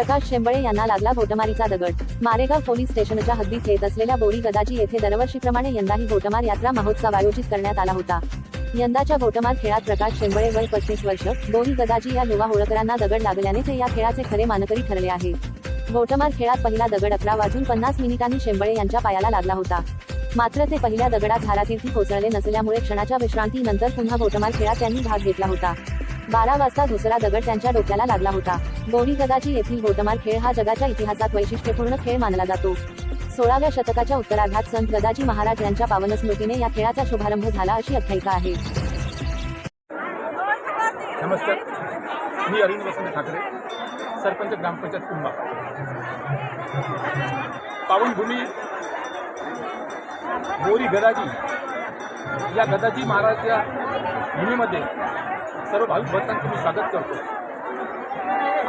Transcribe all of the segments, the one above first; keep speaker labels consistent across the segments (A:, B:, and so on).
A: प्रकाश शेंबळे यांना लागला घोटमारीचा दगड. मारेगाव पोलीस स्टेशनच्या हद्दीत येत असलेल्या बोरी गदाजी येथे दरवर्षीप्रमाणे यंदाही घोटमार यात्रा महोत्सव आयोजित करण्यात आला होता. यंदाच्या घोटमार खेळात प्रकाश शेंबळे वय पस्तीस वर्ष बोरी गदाजी या युवा होळकरांना दगड लागल्याने ते या खेळाचे खरे मानकरी ठरले आहे. घोटमार खेळात पहिला दगड अकरा वाजून पन्नास मिनिटांनी शेंबळे यांच्या पायाला लागला होता. मात्र ते पहिल्या दगडात धारातीर्थी कोसळले नसल्यामुळे क्षणाच्या विश्रांतीनंतर पुन्हा घोटमार खेळात त्यांनी भाग घेतला होता. बारा वाजता दुसरा दगड त्यांच्या डोक्याला लागला होता. गोडी गदाची येथील गोटमार खेळ हा जगाच्या इतिहासात वैशिष्ट्यपूर्ण खेळ मानला जातो. सोळाव्या शतकाच्या उत्तरार्धात संत गदाजी महाराज यांच्या पावन स्मृतीने या खेळाचा शुभारंभ झाला अशी आख्यायिका आहे.
B: नमस्कार. मी अरविंद वसंत ठाकरे सरपंच ग्रामपंचायत कुंभा पावनभूमी गोरी गदाजी या गदाजी महाराजच्या भूमीमध्ये सर्व भाविक भक्तांचं मी स्वागत करतो.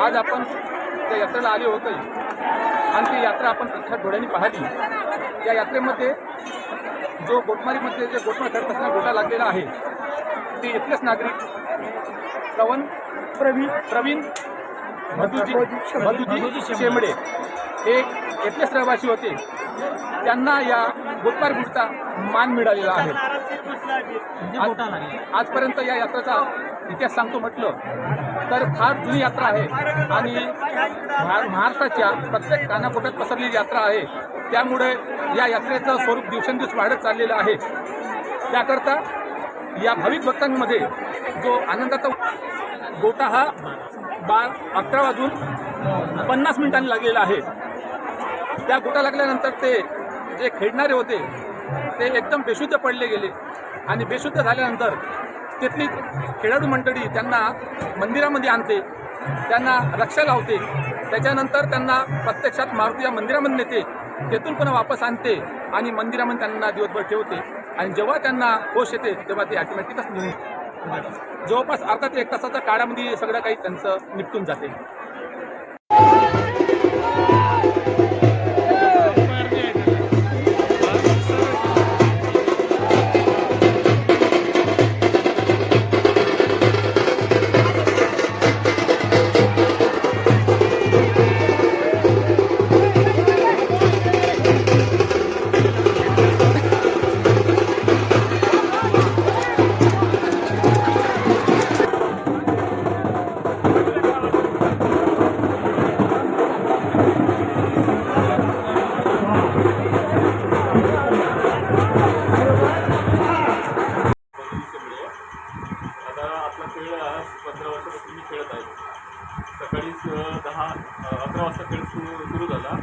B: आज आपण त्या यात्रेला आले होते आणि ती यात्रा आपण प्रख्यात डोळ्यांनी पाहिली. या यात्रेमध्ये जो गोटमारीमध्ये जे गोटमार करत असताना गोटा लागलेला आहे ते इथलेच नागरिक श्रवण प्रवीण प्रवीण मधुजी मधुजी शेंबडे. हे इथलेच रहिवासी होते. त्यांना या गोटमार गुटचा मान मिळालेला आहे. आजपर्यंत या यात्रेचा इतिहास सांगतो म्हटलं तर फार जुनी यात्रा आहे. आणि महाराष्ट्राच्या प्रत्येक कानाकोट्यात पसरलेली यात्रा आहे. त्यामुळे या यात्रेचं स्वरूप दिवसेंदिवस वाढत चाललेलं आहे. त्याकरता या भाविक भक्तांमध्ये जो आनंदाचा गोटा हा बा अकरा वाजून पन्नास मिनिटांनी लागलेला आहे. त्या गोटा लागल्यानंतर ते जे खेळणारे होते ते एकदम बेशुद्ध पडले गेले. आणि बेशुद्ध झाल्यानंतर तिथली खेळाडू मंडळी त्यांना मंदिरामध्ये आणते त्यांना रक्षा लावते. त्याच्यानंतर त्यांना प्रत्यक्षात मारुती या मंदिरामध्ये नेते. तेथून पण वापस आणते आणि मंदिरामध्ये त्यांना दिवसभर ठेवते. आणि जेव्हा त्यांना होश येते तेव्हा ते ॲटोमॅटिकच निघून जवळपास अर्धा ते एक तासाच्या काळामध्ये सगळं काही त्यांचं निपटून जाते.
C: वर्षापासून मी आहे सकाळीच दहा अकरा वाजता खेळ सुरू सुरू झाला.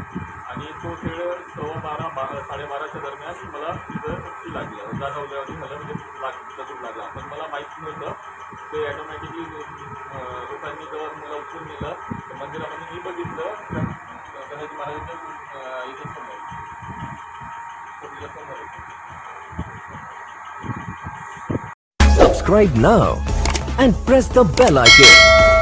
C: आणि तो खेळ सव्वा बारा बारा साडेबाराच्या दरम्यान मला तिथं लागलं. लागली जाणवल्यावर मला म्हणजे लाग दगड लागला. पण मला माहीत नव्हतं. ते ॲटोमॅटिकली लोकांनी जेव्हा मला उचलून नेलं. तर मंदिरामध्ये मी बघितलं. गणपती महाराजांच्या इथे समोर समोर.
D: Subscribe now and press the bell icon.